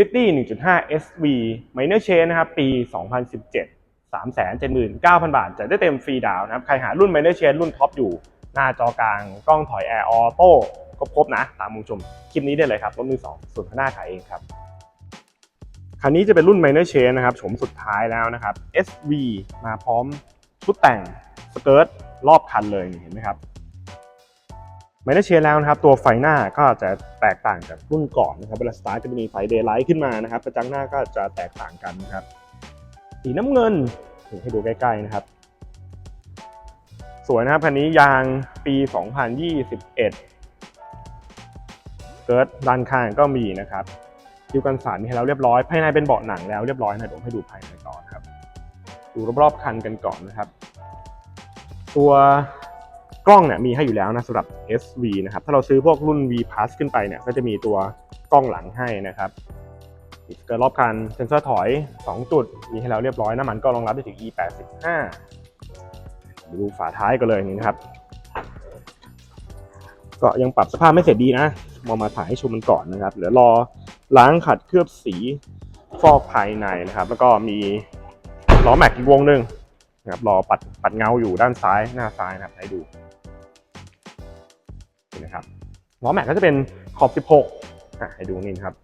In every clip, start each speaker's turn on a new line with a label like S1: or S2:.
S1: City 1.5 SV Minor Chain นะครับ ปี 2017 379,000 บาท จะได้เต็มฟรีดาวนะครับ ใครหารุ่น Minor Chain รุ่นท็อปอยู่ หน้าจอกลางกล้องถอยแอร์ออโต้ครบๆนะ ตามมุมชม คลิปนี้ได้เลยครับ รถมือ2ส่วนข้างหน้าขายเองครับ คันนี้จะเป็นรุ่น Minor Chain นะครับโฉมสุดท้ายแล้วนะครับ SV มาพร้อมชุดแต่งสเกิร์ตรอบคันเลยเห็นไหมครับ ไม่ได้เชียร์แล้วนะครับตัวไฟหน้าก็จะแตกต่างจากรุ่นก่อนนะครับเวลาสตาร์ทก็จะมีไฟเดย์ไลท์ขึ้นมานะครับกระจังหน้าก็จะแตกต่างกันนะครับสีน้ำเงินให้ดูใกล้ๆนะครับ สวยนะครับคันนี้ยางปี 2021 เกิร์ดด้านข้างก็มีนะครับคิวกันสารมีให้แล้วเรียบร้อยภายในเป็นเบาะหนังแล้วเรียบร้อยนะเดี๋ยวผมให้ดูภายในก่อนครับ ดูรอบๆคันกันก่อนนะครับ ตัว กล้องเนี่ยมีให้อยู่แล้วนะสำหรับ SV นะครับ ถ้าเราซื้อพวกรุ่น V Plus ขึ้นไปเนี่ยก็จะมีตัวกล้องหลังให้นะครับสเกิร์รอบคันเซนเซอร์ถอย 2 จุด มีให้แล้วเรียบร้อยน้ำมันก็รองรับได้ถึง E85 ดูฝาท้ายกันเลยนี่นะครับก็ยังปรับสภาพไม่เสร็จดีนะมองมาถ่ายให้ชมมันก่อนนะครับเดี๋ยวรอล้างขัดเคลือบสีฟอกภายในนะครับ แล้วก็มีล้อแม็กอีกวงหนึ่งนะครับรอปัดปัดเงาอยู่ด้านซ้ายหน้าซ้ายนะครับให้ดู นะครับล้อแม็กก็จะเป็นขอบ 16อะให้ดูนี่นครับ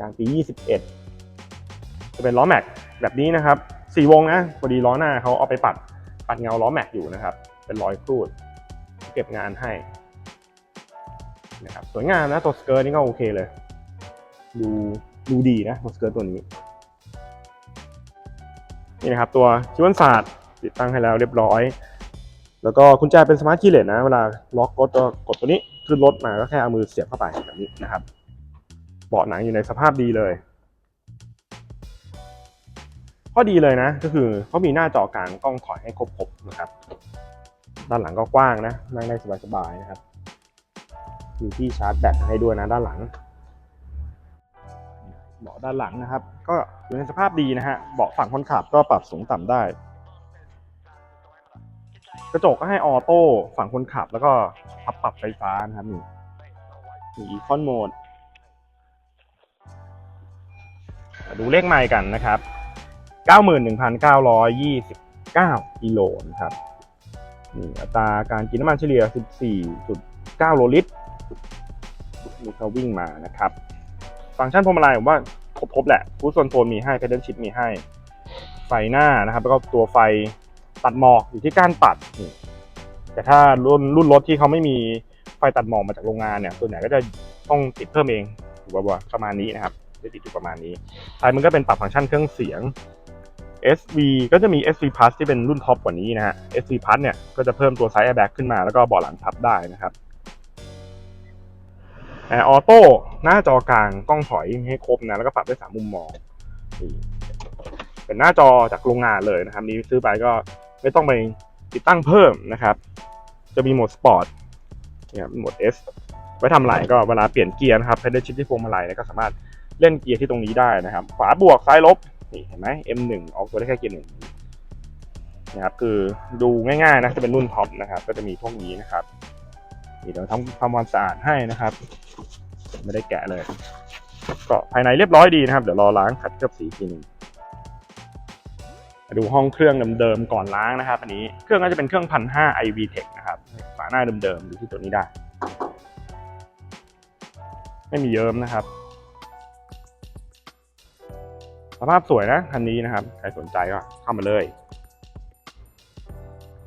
S1: ยางปี 21 จะเป็นล้อแม็กแบบนี้นะครับสี่วงนะพอดีล้อหน้าเขาเอาไปปัดปัดเงาล้อแม็กอยู่นะครับ เป็นรอยครูด เก็บงานให้นะครับสวยงามนะตัวสเกิร์ตนี่ก็โอเคเลย ดูดูดีนะตัวสเกิร์ตตัวนี้ นี่นะครับตัวชิวันศาสตร์ติดตั้งให้แล้วเรียบร้อย แล้วก็กุญแจเป็นสมาร์ทคีย์เลสนะ เวลาล็อกรถก็กดตัวนี้ขึ้นรถมาก็แค่เอามือเสียบเข้าไปแบบนี้นะครับเบาะหนังอยู่ในสภาพดีเลย ข้อดีเลยนะ ก็คือเขามีหน้าจอกลางกล้องถอยให้ครบๆนะครับ ด้านหลังก็กว้างนะนั่งได้สบายๆนะครับมีที่ชาร์จแบตให้ด้วยนะด้านหลังเบาะด้านหลังนะครับ ก็อยู่ในสภาพดีนะฮะเบาะฝั่งคนขับก็ปรับสูงต่ำได้ กระจกก็ให้ออโต้ฝั่งคนขับ แล้วก็พับปรับไฟฟ้านะครับนี่มีอีคอนโหมดดูเลขไมล์กันนะครับ 91,929กิโลนะครับนี่อัตราการกินน้ำมันเฉลี่ย 14.9 โลลิตรนี่เขาวิ่งมานะครับ ฟังก์ชันพวงมาลัยผมว่าครบๆแหละฟูดโซนโฟนมีให้เพดเดิลชิพมีให้ ไฟหน้านะครับ แล้วก็ตัวไฟ ตัดหมอกอยู่ที่ก้านปัด แต่ถ้ารุ่นรุ่นรถที่เขาไม่มีไฟตัดหมอกมาจากโรงงานเนี่ยส่วนใหญ่ก็จะต้องติดเพิ่มเองถือว่าประมาณนี้นะครับจะติดอยู่ประมาณนี้ท้ายมันก็เป็นปรับฟังก์ชันเครื่องเสียง SV ก็จะมี SV Plus ที่เป็นรุ่นท็อปกว่านี้นะฮะ SV Plus เนี่ยก็จะเพิ่มตัวไซส์แอร์แบ็กขึ้นมาแล้วก็เบาะหลังพับได้นะครับแอร์ออโต้หน้าจอกลางกล้องถอยให้ครบนะแล้วก็ปรับได้สามมุมมองเป็นหน้าจอจากโรงงานเลยนะครับ นี้ซื้อไปก็ ไม่ต้องไปติดตั้งเพิ่มนะครับ จะมีโหมดสปอร์ตเนี่ยโหมด S ไว้ทำอะไรก็เวลาเปลี่ยนเกียร์นะครับเพดเดิลชิพที่พวงมาลัยก็สามารถเล่นเกียร์ที่ตรงนี้ได้นะครับ ขวาบวกซ้ายลบนี่เห็นไหม M1 ออกตัวได้แค่เกียร์หนึ่งนะครับคือดูง่ายๆนะจะเป็นรุ่นท็อปนะครับ ก็จะมีพวกนี้นะครับนี่เดี๋ยวทำทำความสะอาดให้นะครับ ไม่ได้แกะเลย ก็ภายในเรียบร้อยดีนะครับ เดี๋ยวรอล้างขัดเคลือบสีทีหนึง มาดูห้องเครื่องเดิมๆก่อนล้างนะครับอันนี้เครื่องก็จะเป็นเครื่องพันห้า iV Tech นะครับฝาหน้าเดิมๆอยู่ที่ตัวนี้ได้ ไม่มีเยิ้มนะครับ สภาพสวยนะคันนี้นะครับใครสนใจก็เข้ามาเลย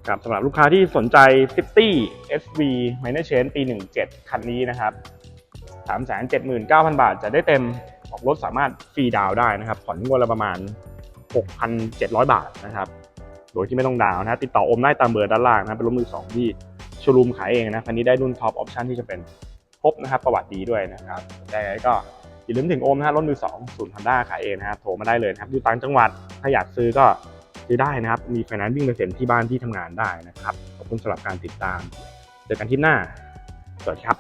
S1: ครับสำหรับลูกค้าที่สนใจ City SV Minor Change ปี 17 คันนี้นะครับ379,000 บาทจะได้เต็มออกรถสามารถฟรีดาวน์ได้นะครับ ผ่อนงวดละประมาณ 6,700 บาทนะครับ โดยที่ไม่ต้องดาวน์นะติดต่ออมได้ตามเบอร์ด้านล่างนะเป็นรถมือ2ที่โชว์รูมขายเองนะคันนี้ได้รุ่นท็อปออปชันที่จะเป็นครบนะครับประวัติดีด้วยนะครับแต่ก็อย่าลืมถึงโอมนะฮะรถมือ2ศูนย์ฮอนด้าขายเองนะครับโทรมาได้เลยนะครับอยู่ต่างจังหวัดถ้าอยากซื้อก็ซื้อได้นะครับ มีไฟแนนซ์วิ่งไปเซ็นที่บ้านที่ทำงานได้นะครับ ขอบคุณสำหรับการติดตาม เจอกันที่หน้า สวัสดีครับ